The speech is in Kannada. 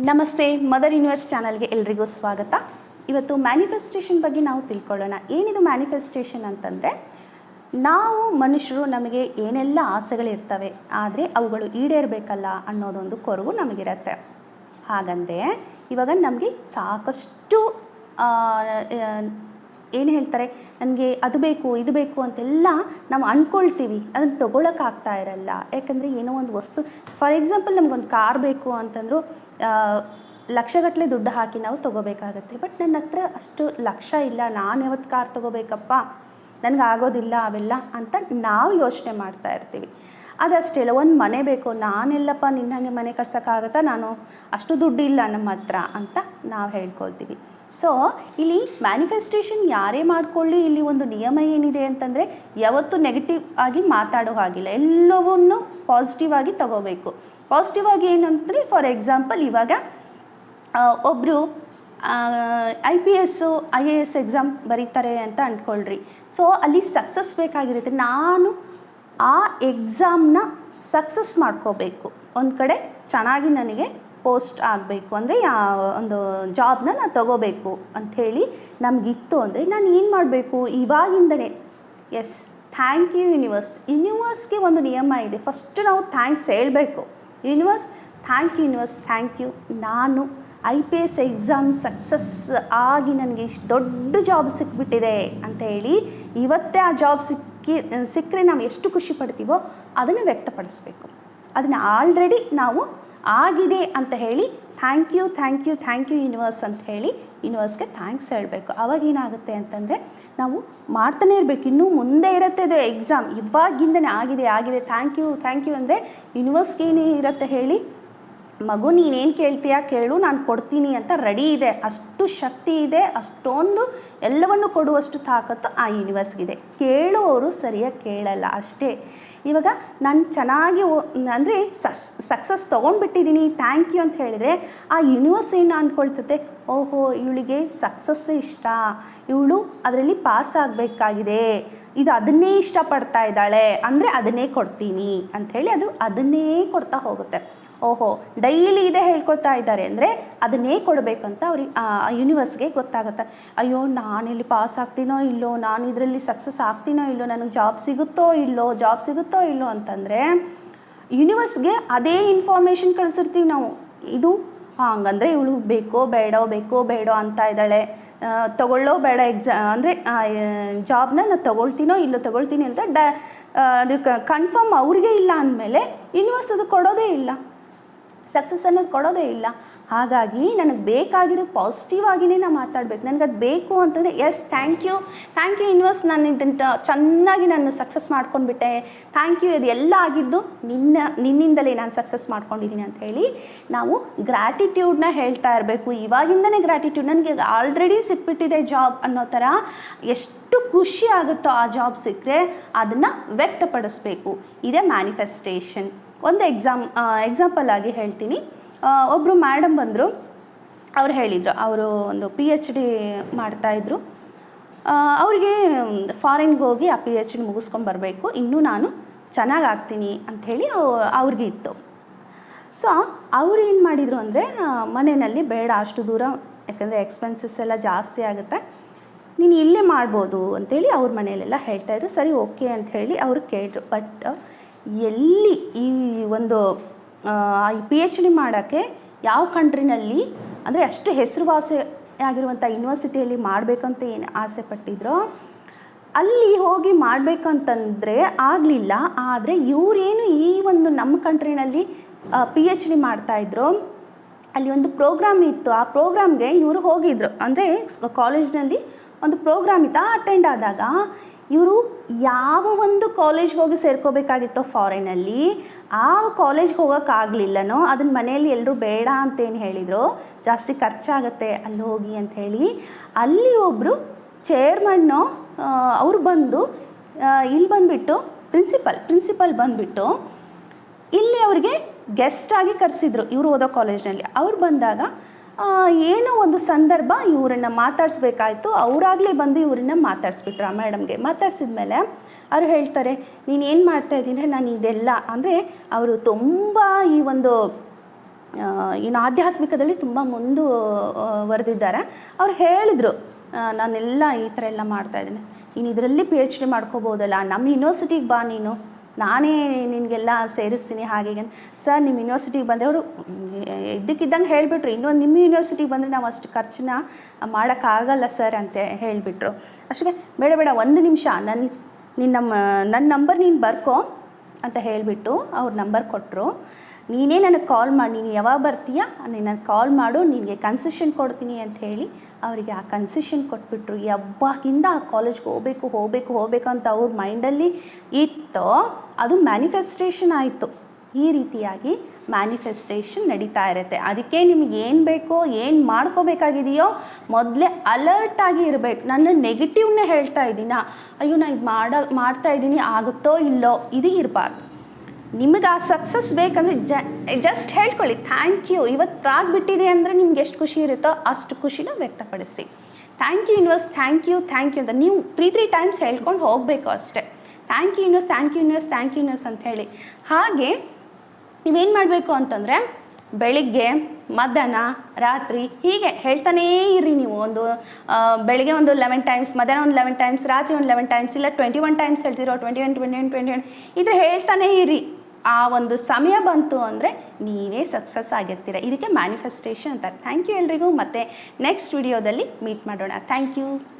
ನಮಸ್ತೆ, ಮದರ್ ಯೂನಿವರ್ಸ್ ಚಾನಲ್ಗೆ ಎಲ್ರಿಗೂ ಸ್ವಾಗತ. ಇವತ್ತು ಮ್ಯಾನಿಫೆಸ್ಟೇಷನ್ ಬಗ್ಗೆ ನಾವು ತಿಳ್ಕೊಳ್ಳೋಣ. ಏನಿದು ಮ್ಯಾನಿಫೆಸ್ಟೇಷನ್ ಅಂತಂದರೆ, ನಾವು ಮನುಷ್ಯರು ನಮಗೆ ಏನೆಲ್ಲ ಆಸೆಗಳಿರ್ತವೆ, ಆದರೆ ಅವುಗಳು ಈಡೇರಬೇಕಲ್ಲ ಅನ್ನೋದೊಂದು ಕೊರಗು ನಮಗಿರತ್ತೆ. ಹಾಗಂದರೆ, ಇವಾಗ ನಮಗೆ ಸಾಕಷ್ಟು ಏನು ಹೇಳ್ತಾರೆ, ನನಗೆ ಅದು ಬೇಕು, ಇದು ಬೇಕು ಅಂತೆಲ್ಲ ನಾವು ಅಂದ್ಕೊಳ್ತೀವಿ. ಅದನ್ನು ತೊಗೊಳಕ್ಕಾಗ್ತಾ ಇರಲ್ಲ. ಯಾಕಂದರೆ ಏನೋ ಒಂದು ವಸ್ತು, ಫಾರ್ ಎಕ್ಸಾಂಪಲ್ ನಮಗೊಂದು ಕಾರ್ ಬೇಕು ಅಂತಂದರೂ ಲಕ್ಷಗಟ್ಟಲೆ ದುಡ್ಡು ಹಾಕಿ ನಾವು ತೊಗೋಬೇಕಾಗತ್ತೆ. ಬಟ್ ನನ್ನ ಹತ್ರ ಅಷ್ಟು ಲಕ್ಷ ಇಲ್ಲ. ನಾನು ಯಾವತ್ತು ಕಾರ್ ತೊಗೋಬೇಕಪ್ಪ? ನನಗೆ ಆಗೋದಿಲ್ಲ ಅವೆಲ್ಲ ಅಂತ ನಾವು ಯೋಚನೆ ಮಾಡ್ತಾ ಇರ್ತೀವಿ. ಅದಷ್ಟೇ ಇಲ್ಲ, ಒಂದು ಮನೆ ಬೇಕು. ನಾನೆಲ್ಲಪ್ಪ, ನಿನ್ನ ಹಾಗೆ ಮನೆ ಕಟ್ಸೋಕ್ಕಾಗತ್ತಾ? ನಾನು ಅಷ್ಟು ದುಡ್ಡು ಇಲ್ಲ ನಮ್ಮ ಹತ್ರ ಅಂತ ನಾವು ಹೇಳ್ಕೊಳ್ತೀವಿ. ಸೊ ಇಲ್ಲಿ ಮ್ಯಾನಿಫೆಸ್ಟೇಷನ್ ಯಾರೇ ಮಾಡ್ಕೊಳ್ಳಿ, ಇಲ್ಲಿ ಒಂದು ನಿಯಮ ಏನಿದೆ ಅಂತಂದರೆ ಯಾವತ್ತೂ ನೆಗೆಟಿವ್ ಆಗಿ ಮಾತಾಡೋ ಹಾಗಿಲ್ಲ. ಎಲ್ಲವನ್ನೂ ಪಾಸಿಟಿವ್ ಆಗಿ ತಗೋಬೇಕು. ಪಾಸಿಟಿವ್ ಆಗಿ ಏನಂದರೆ ಫಾರ್ ಎಕ್ಸಾಂಪಲ್ ಇವಾಗ ಒಬ್ಬರು I P S I A S exam ಬರೀತಾರೆ ಅಂತ ಅಂದ್ಕೊಳ್ರಿ. ಸೊ ಅಲ್ಲಿ ಸಕ್ಸಸ್ ಬೇಕಾಗಿರುತ್ತೆ. ನಾನು ಆ ಎಕ್ಸಾಮ್ನ ಸಕ್ಸಸ್ ಮಾಡ್ಕೋಬೇಕು. ಒಂದು ಕಡೆ ಚೆನ್ನಾಗಿ ನನಗೆ ಪೋಸ್ಟ್ ಆಗಬೇಕು. ಅಂದರೆ ಒಂದು ಜಾಬ್ನ ನಾನು ತಗೋಬೇಕು ಅಂಥೇಳಿ ನಮಗಿತ್ತು ಅಂದರೆ ನಾನು ಏನು ಮಾಡಬೇಕು? ಇವಾಗಿಂದನೇ. ಎಸ್ ಥ್ಯಾಂಕ್ ಯು ಯೂನಿವರ್ಸ್ ಯೂನಿವರ್ಸ್ಗೆ ಒಂದು ನಿಯಮ ಇದೆ. ಫಸ್ಟ್ ನಾವು ಥ್ಯಾಂಕ್ಸ್ ಹೇಳಬೇಕು. Universe thank you universe thank you ನಾನು I P S exam success ಆಗಿ ನನಗೆ ಇಷ್ಟು ದೊಡ್ಡ ಜಾಬ್ ಸಿಕ್ಬಿಟ್ಟಿದೆ ಅಂತ ಹೇಳಿ ಇವತ್ತೇ ಆ ಜಾಬ್ ಸಿಕ್ಕಿ ಸಿಕ್ಕರೆ ನಾವು ಎಷ್ಟು ಖುಷಿ ಪಡ್ತೀವೋ ಅದನ್ನು ವ್ಯಕ್ತಪಡಿಸ್ಬೇಕು. ಅದನ್ನು ಆಲ್ರೆಡಿ ನಾವು ಆಗಿದೆ ಅಂತ ಹೇಳಿ thank you thank you thank you universe ಅಂತ ಹೇಳಿ ಯೂನಿವರ್ಸ್ಗೆ ಥ್ಯಾಂಕ್ಸ್ ಹೇಳಬೇಕು. ಅವಾಗ ಏನಾಗುತ್ತೆ ಅಂತಂದರೆ, ನಾವು ಮಾಡ್ತಾನೆ ಇರಬೇಕು. ಇನ್ನೂ ಮುಂದೆ ಇರುತ್ತೆ ಅದು ಎಕ್ಸಾಮ್ ಇವಾಗಿಂದನೇ ಆಗಿದೆ ಆಗಿದೆ ಥ್ಯಾಂಕ್ ಯು ಥ್ಯಾಂಕ್ ಯು ಅಂದರೆ ಯೂನಿವರ್ಸ್ಗೆ ಏನೇ ಇರುತ್ತೆ ಹೇಳಿ ಮಗು, ನೀನೇನು ಕೇಳ್ತೀಯಾ? ಕೇಳು, ನಾನು ಕೊಡ್ತೀನಿ ಅಂತ ರೆಡಿ ಇದೆ. ಅಷ್ಟು ಶಕ್ತಿ ಇದೆ, ಅಷ್ಟೊಂದು ಎಲ್ಲವನ್ನು ಕೊಡುವಷ್ಟು ತಾಕತ್ತು ಆ ಯೂನಿವರ್ಸ್ಗಿದೆ ಕೇಳುವವರು ಸರಿಯಾಗಿ ಕೇಳಲ್ಲ ಅಷ್ಟೇ. ಇವಾಗ ನಾನು ಚೆನ್ನಾಗಿ ಅಂದರೆ ಸಸ್ ಸಕ್ಸಸ್ ತೊಗೊಂಡ್ಬಿಟ್ಟಿದ್ದೀನಿ ಥ್ಯಾಂಕ್ ಯು ಅಂತ ಹೇಳಿದರೆ ಆ ಯೂನಿವರ್ಸ್ ಏನು ಅಂದ್ಕೊಳ್ತದೆ ಓಹೋ, ಇವಳಿಗೆ ಸಕ್ಸಸ್ ಇಷ್ಟ. ಇವಳು ಅದರಲ್ಲಿ ಪಾಸ್ ಆಗಬೇಕಾಗಿದೆ. ಇದು ಅದನ್ನೇ ಇಷ್ಟಪಡ್ತಾ ಇದ್ದಾಳೆ. ಅಂದರೆ ಅದನ್ನೇ ಕೊಡ್ತೀನಿ ಅಂಥೇಳಿ ಅದು ಅದನ್ನೇ ಕೊಡ್ತಾ ಹೋಗುತ್ತೆ. ಓಹೋ, ಡೈಲಿ ಇದೇ ಹೇಳ್ಕೊಳ್ತಾ ಇದ್ದಾರೆ ಅಂದರೆ ಅದನ್ನೇ ಕೊಡಬೇಕಂತ ಅವ್ರಿಗೆ, ಆ ಯೂನಿವರ್ಸ್ಗೆ ಗೊತ್ತಾಗುತ್ತೆ. ಅಯ್ಯೋ, ನಾನಿಲ್ಲಿ ಪಾಸ್ ಆಗ್ತೀನೋ ಇಲ್ಲೋ, ನಾನು ಇದರಲ್ಲಿ ಸಕ್ಸಸ್ ಆಗ್ತೀನೋ ಇಲ್ಲೋ, ನನಗೆ ಜಾಬ್ ಸಿಗುತ್ತೋ ಇಲ್ಲೋ ಜಾಬ್ ಸಿಗುತ್ತೋ ಇಲ್ಲೋ ಅಂತಂದರೆ ಯೂನಿವರ್ಸ್ಗೆ ಅದೇ ಇನ್ಫಾರ್ಮೇಷನ್ ಕಳಿಸಿರ್ತೀವಿ ನಾವು. ಇದು ಹಂಗಂದರೆ ಇವಳು ಬೇಕೋ ಬೇಡೋ ಬೇಕೋ ಬೇಡೋ ಅಂತ ಇದ್ದಾಳೆ. ತಗೊಳ್ಳೋ ಬೇಡ ಎಕ್ಸಾ ಅಂದರೆ ಜಾಬ್ನ ನಾನು ತೊಗೊಳ್ತೀನೋ ಇಲ್ಲೋ ತೊಗೊಳ್ತೀನಿ ಅಂತ ಡ ಕನ್ಫರ್ಮ್ ಅವ್ರಿಗೆ ಇಲ್ಲ ಅಂದಮೇಲೆ ಯೂನಿವರ್ಸ್ ಅದು ಕೊಡೋದೇ ಇಲ್ಲ. ಸಕ್ಸಸ್ ಅನ್ನೋದು ಕೊಡೋದೇ ಇಲ್ಲ. ಹಾಗಾಗಿ ನನಗೆ ಬೇಕಾಗಿರೋದು ಪಾಸಿಟಿವ್ ಆಗಿನೇ ನಾನು ಮಾತಾಡಬೇಕು. ನನಗೆ ಅದು ಬೇಕು ಅಂತಂದರೆ yes thank you thank you universe ನಾನು ಇದನ್ನು ಚೆನ್ನಾಗಿ ನಾನು ಸಕ್ಸಸ್ ಮಾಡ್ಕೊಂಡ್ಬಿಟ್ಟೆ. ಥ್ಯಾಂಕ್ ಯು ಇದು ಆಗಿದ್ದು ನಿನ್ನ, ನಿನ್ನಿಂದಲೇ ನಾನು ಸಕ್ಸಸ್ ಮಾಡ್ಕೊಂಡಿದ್ದೀನಿ ಅಂತ ಹೇಳಿ ನಾವು ಗ್ರ್ಯಾಟಿಟ್ಯೂಡ್ನ ಹೇಳ್ತಾ ಇರಬೇಕು. ಇವಾಗಿಂದನೇ ಗ್ರ್ಯಾಟಿಟ್ಯೂಡ್ ನನಗೆ ಆಲ್ರೆಡಿ ಸಿಕ್ಬಿಟ್ಟಿದೆ ಜಾಬ್ ಅನ್ನೋ ಥರ ಎಷ್ಟು ಖುಷಿ ಆಗುತ್ತೋ ಆ ಜಾಬ್ ಸಿಕ್ಕರೆ ಅದನ್ನು ವ್ಯಕ್ತಪಡಿಸ್ಬೇಕು. ಇದೇ ಮ್ಯಾನಿಫೆಸ್ಟೇಷನ್ ಒಂದು ಎಕ್ಸಾಮ್ ಎಕ್ಸಾಂಪಲ್ ಆಗಿ ಹೇಳ್ತೀನಿ. ಒಬ್ಬರು ಮ್ಯಾಡಮ್ ಬಂದರು. ಅವ್ರು ಹೇಳಿದರು, ಅವರು ಒಂದು ಪಿ ಎಚ್ ಡಿ ಮಾಡ್ತಾಯಿದ್ರು ಅವ್ರಿಗೆ ಫಾರಿನ್ಗೆ ಹೋಗಿ ಆ ಪಿ ಎಚ್ ಡಿ ಮುಗಿಸ್ಕೊಂಬರ್ಬೇಕು ಇನ್ನೂ ನಾನು ಚೆನ್ನಾಗಿ ಆಗ್ತೀನಿ ಅಂಥೇಳಿ ಅವ್ರಿಗೆ ಇತ್ತು. ಸೊ ಅವ್ರು ಏನು ಮಾಡಿದರು ಅಂದರೆ ಮನೆಯಲ್ಲಿ ಬೇಡ, ಅಷ್ಟು ದೂರ, ಯಾಕಂದರೆ ಎಕ್ಸ್ಪೆನ್ಸಸ್ ಎಲ್ಲ ಜಾಸ್ತಿ ಆಗುತ್ತೆ. ನೀನು ಇಲ್ಲೇ ಮಾಡ್ಬೋದು ಅಂಥೇಳಿ ಅವ್ರ ಮನೆಯಲ್ಲೆಲ್ಲ ಹೇಳ್ತಾಯಿದ್ರು ಸರಿ ಓಕೆ ಅಂತ ಹೇಳಿ ಅವ್ರು ಕೇಳಿದ್ರು ಬಟ್ ಎಲ್ಲಿ ಈ ಒಂದು ಈ ಪಿ ಎಚ್ ಡಿ ಮಾಡೋಕ್ಕೆ ಯಾವ ಕಂಟ್ರಿನಲ್ಲಿ ಅಂದರೆ ಅಷ್ಟು ಹೆಸರುವಾಸಿ ಆಗಿರುವಂಥ ಯೂನಿವರ್ಸಿಟಿಯಲ್ಲಿ ಮಾಡಬೇಕಂತ ಏನು ಆಸೆ ಪಟ್ಟಿದ್ರೋ, ಅಲ್ಲಿ ಹೋಗಿ ಮಾಡಬೇಕಂತಂದರೆ ಆಗಲಿಲ್ಲ. ಆದರೆ ಇವರೇನು ಈ ಒಂದು ನಮ್ಮ ಕಂಟ್ರಿನಲ್ಲಿ ಪಿ ಎಚ್ ಡಿ ಮಾಡ್ತಾಯಿದ್ರು ಅಲ್ಲಿ ಒಂದು ಪ್ರೋಗ್ರಾಮ್ ಇತ್ತು. ಆ ಪ್ರೋಗ್ರಾಮ್ಗೆ ಇವರು ಹೋಗಿದ್ರು. ಅಂದರೆ ಕಾಲೇಜ್ನಲ್ಲಿ ಒಂದು ಪ್ರೋಗ್ರಾಮ್ ಇತ್ತು. ಅಟೆಂಡ್ ಆದಾಗ ಇವರು ಯಾವ ಒಂದು ಕಾಲೇಜ್ ಹೋಗಿ ಸೇರ್ಕೋಬೇಕಾಗಿತ್ತೋ ಫಾರಿನಲ್ಲಿ ಆ ಕಾಲೇಜ್ಗೆ ಹೋಗೋಕ್ಕಾಗಲಿಲ್ಲನೋ ಅದನ್ನ ಮನೆಯಲ್ಲಿ ಎಲ್ಲರೂ ಬೇಡ ಅಂತೇನು ಹೇಳಿದರು, ಜಾಸ್ತಿ ಖರ್ಚಾಗತ್ತೆ, ಅಲ್ಲಿ ಹೋಗಿ ಅಂತ ಹೇಳಿ, ಅಲ್ಲಿ ಒಬ್ಬರು ಚೇರ್ಮನ್ನು ಅವರು ಬಂದು ಇಲ್ಲಿ ಬಂದುಬಿಟ್ಟು ಪ್ರಿನ್ಸಿಪಲ್ ಪ್ರಿನ್ಸಿಪಲ್ ಬಂದುಬಿಟ್ಟು ಇಲ್ಲಿ ಅವರಿಗೆ ಗೆಸ್ಟ್ ಆಗಿ ಕರೆಸಿದ್ರು, ಇವರು ಓದೋ ಕಾಲೇಜ್ನಲ್ಲಿ ಅವ್ರು ಬಂದಾಗ ಏನೋ ಒಂದು ಸಂದರ್ಭ ಇವರನ್ನು ಮಾತಾಡಿಸ್ಬೇಕಾಯ್ತು. ಅವರಾಗಲೇ ಬಂದು ಇವರನ್ನ ಮಾತಾಡಿಸ್ಬಿಟ್ರು ಆ ಮೇಡಮ್ಗೆ. ಮಾತಾಡ್ಸಿದ್ಮೇಲೆ ಅವರು ಹೇಳ್ತಾರೆ, ನೀನು ಏನು ಇದ್ದೀನಿ ನಾನು ಇದೆಲ್ಲ. ಅಂದರೆ ಅವರು ತುಂಬ ಈ ಒಂದು ಏನು ಆಧ್ಯಾತ್ಮಿಕದಲ್ಲಿ ತುಂಬ ಮುಂದುವರೆದಿದ್ದಾರೆ ಅವ್ರು ಹೇಳಿದರು ನಾನೆಲ್ಲ ಈ ಥರ ಎಲ್ಲ ಮಾಡ್ತಾಯಿದ್ದೀನಿ ನೀನು ಇದರಲ್ಲಿ ಪಿ ಎಚ್ ಡಿ ಮಾಡ್ಕೋಬೋದಲ್ಲ. ನಮ್ಮ ಯೂನಿವರ್ಸಿಟಿಗೆ ಬಾ ನೀನು. ನಾನೇ ನಿನಗೆಲ್ಲ ಸೇರಿಸ್ತೀನಿ ಹಾಗೆ ಸರ್, ನಿಮ್ಮ ಯೂನಿವರ್ಸಿಟಿಗೆ ಬಂದರೆ ಅವರು ಇದ್ದಕ್ಕಿದ್ದಂಗೆ ಹೇಳಿಬಿಟ್ರು. ಇನ್ನೊಂದು ನಿಮ್ಮ ಯೂನಿವರ್ಸಿಟಿಗೆ ಬಂದರೆ ನಾವು ಅಷ್ಟು ಖರ್ಚನ್ನ ಮಾಡೋಕ್ಕಾಗಲ್ಲ ಸರ್ ಅಂತ ಹೇಳಿಬಿಟ್ರು. ಅಷ್ಟೇ ಬೇಡ ಬೇಡ, ಒಂದು ನಿಮಿಷ ನನ್ನ ನಿನ್ನ ನಮ್ಮ ನನ್ನ ನಂಬರ್ ನೀನು ಬರ್ಕೋ ಅಂತ ಹೇಳಿಬಿಟ್ಟು ಅವ್ರ ನಂಬರ್ ಕೊಟ್ಟರು ನೀನೇ ನನಗೆ ಕಾಲ್ ಮಾಡಿ, ನೀನು ಯಾವಾಗ ಬರ್ತೀಯಾ? ನೀನು ನನಗೆ ಕಾಲ್ ಮಾಡು, ನಿನಗೆ ಕನ್ಸೆಷನ್ ಕೊಡ್ತೀನಿ ಅಂತ ಹೇಳಿ ಅವರಿಗೆ ಆ ಕನ್ಸೆಷನ್ ಕೊಟ್ಬಿಟ್ರು. ಯಾವಾಗಿಂದ ಆ ಕಾಲೇಜ್ಗೆ ಹೋಗಬೇಕು ಹೋಗಬೇಕು ಹೋಗಬೇಕು ಅಂತ ಅವ್ರ ಮೈಂಡಲ್ಲಿ ಇತ್ತೋ, ಅದು ಮ್ಯಾನಿಫೆಸ್ಟೇಷನ್ ಆಯಿತು. ಈ ರೀತಿಯಾಗಿ ಮ್ಯಾನಿಫೆಸ್ಟೇಷನ್ ನಡೀತಾ ಇರುತ್ತೆ. ಅದಕ್ಕೆ ನಿಮ್ಗೆ ಏನು ಬೇಕೋ, ಏನು ಮಾಡ್ಕೋಬೇಕಾಗಿದೆಯೋ, ಮೊದಲೇ ಅಲರ್ಟ್ ಆಗಿ ಇರಬೇಕು. ನಾನು ನೆಗೆಟಿವ್ನೇ ಹೇಳ್ತಾ ಇದ್ದೀನಾ? ಅಯ್ಯೋ ನಾನು ಇದು ಮಾಡ, ಮಾಡ್ತಾ ಇದ್ದೀನಿ, ಆಗುತ್ತೋ, ಇಲ್ಲೋ, ಇದು ಇರಬಾರ್ದು. ನಿಮಗೆ ಆ ಸಕ್ಸಸ್ ಬೇಕಂದರೆ ಜ ಜಸ್ಟ್ ಹೇಳ್ಕೊಳ್ಳಿ ಥ್ಯಾಂಕ್ ಯು ಇವತ್ತಾಗ್ಬಿಟ್ಟಿದೆ ಅಂದರೆ ನಿಮ್ಗೆ ಎಷ್ಟು ಖುಷಿ ಇರುತ್ತೋ ಅಷ್ಟು ಖುಷಿನ ವ್ಯಕ್ತಪಡಿಸಿ. Thank you universe thank you thank you ಅಂತ. ನೀವು ತ್ರೀ ತ್ರೀ ಟೈಮ್ಸ್ ಹೇಳ್ಕೊಂಡು ಹೋಗಬೇಕು ಅಷ್ಟೇ. Thank you universe thank you universe thank you universe ಅಂತ ಹೇಳಿ. ಹಾಗೆ ನೀವೇನು ಮಾಡಬೇಕು ಅಂತಂದರೆ ಬೆಳಿಗ್ಗೆ, ಮಧ್ಯಾಹ್ನ, ರಾತ್ರಿ ಹೀಗೆ ಹೇಳ್ತಾನೇ ಇರಿ ನೀವು. ಒಂದು ಬೆಳಿಗ್ಗೆ ಒಂದು ಲೆವೆನ್ ಟೈಮ್ಸ್ ಮಧ್ಯಾಹ್ನ ಒಂದು ಲೆವೆನ್ ಟೈಮ್ಸ್ ರಾತ್ರಿ ಒಂದು ಲೆವೆನ್ ಟೈಮ್ಸ್ ಇಲ್ಲ ಟ್ವೆಂಟಿ ಒನ್ ಟೈಮ್ಸ್ ಹೇಳ್ತಿರೋ twenty one twenty one twenty one ಇದು ಹೇಳ್ತಾನೇ ಇರಿ. ಆ ಒಂದು ಸಮಯ ಬಂತು ಅಂದರೆ ನೀವೇ ಸಕ್ಸಸ್ ಆಗಿರ್ತೀರ. ಇದಕ್ಕೆ ಮ್ಯಾನಿಫೆಸ್ಟೇಷನ್ ಅಂತಾರೆ ಥ್ಯಾಂಕ್ ಯು ಎಲ್ರಿಗೂ. ಮತ್ತು ನೆಕ್ಸ್ಟ್ ವಿಡಿಯೋದಲ್ಲಿ ಮೀಟ್ ಮಾಡೋಣ. Thank you